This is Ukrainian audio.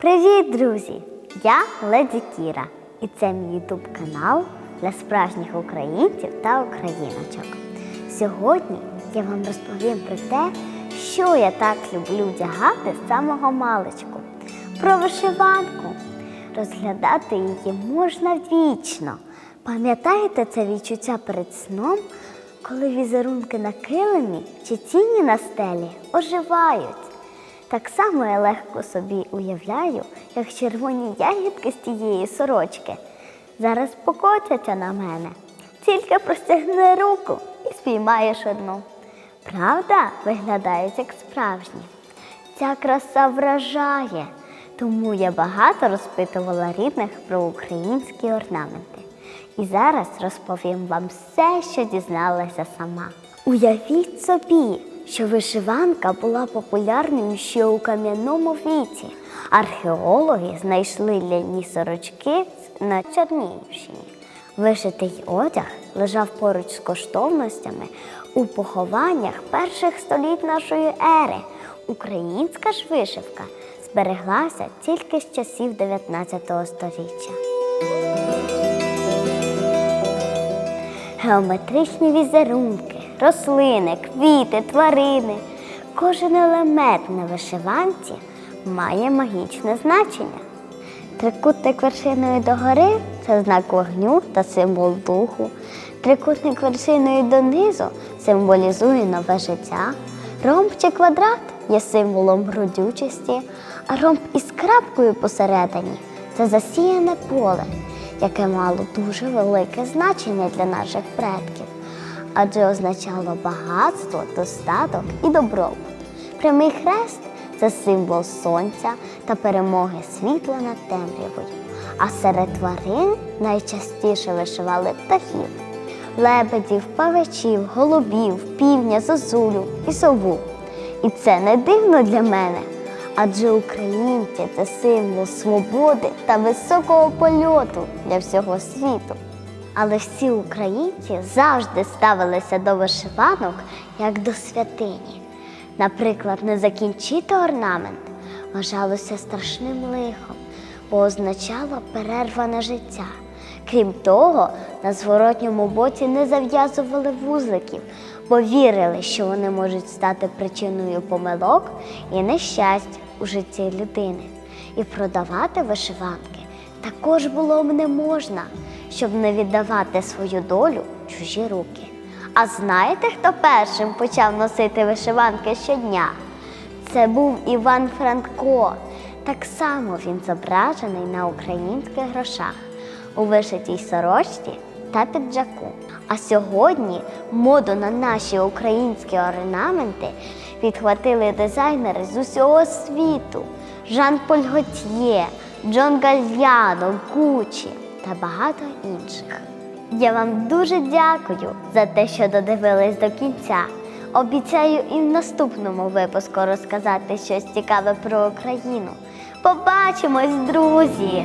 Привіт, друзі! Я Леді Кіра, і це мій ютуб канал для справжніх українців та україночок. Сьогодні я вам розповім про те, що я так люблю вдягати з самого маличку. Про вишиванку. Розглядати її можна вічно. Пам'ятаєте це відчуття перед сном, коли візерунки на килимі чи тіні на стелі оживають? Так само я легко собі уявляю, як червоні ягідки з тієї сорочки зараз покотяться на мене. Тільки простягни руку і спіймаєш одну. Правда, виглядають як справжні. Ця краса вражає, тому я багато розпитувала рідних про українські орнаменти. І зараз розповім вам все, що дізналася сама. Уявіть собі, що вишиванка була популярною ще у кам'яному віці. Археологи знайшли ляні сорочки на Чернігівщині. Вишитий одяг лежав поруч з коштовностями у похованнях перших століть нашої ери. Українська ж вишивка збереглася тільки з часів 19 століття. Геометричні візерунки, рослини, квіти, тварини. Кожен елемент на вишиванці має магічне значення. Трикутник вершиною догори це знак вогню та символ духу. Трикутник вершиною донизу символізує нове життя. Ромб чи квадрат є символом родючості, а ромб із крапкою посередині це засіяне поле, яке мало дуже велике значення для наших предків, адже означало багатство, достаток і добробут. Прямий хрест це символ сонця та перемоги світла над темрявою. А серед тварин найчастіше вишивали птахів лебедів, павичів, голубів, півня, зозулю і сову. І це не дивно для мене, адже українці це символ свободи та високого польоту для всього світу. Але всі українці завжди ставилися до вишиванок як до святині. Наприклад, не закінчити орнамент вважалося страшним лихом, бо означало перерване життя. Крім того, на зворотньому боці не зав'язували вузликів, бо вірили, що вони можуть стати причиною помилок і нещасть у житті людини. І продавати вишиванки також було б не можна, щоб не віддавати свою долю чужі руки. А знаєте, хто першим почав носити вишиванки щодня? Це був Іван Франко. Так само він зображений на українських грошах у вишитій сорочці та піджаку. А сьогодні моду на наші українські орнаменти підхватили дизайнери з усього світу: Жан-Поль Готьє, Джон Гальяно, Гуччі та багато інших. Я вам дуже дякую за те, що додивились до кінця. Обіцяю і в наступному випуску розказати щось цікаве про Україну. Побачимось, друзі!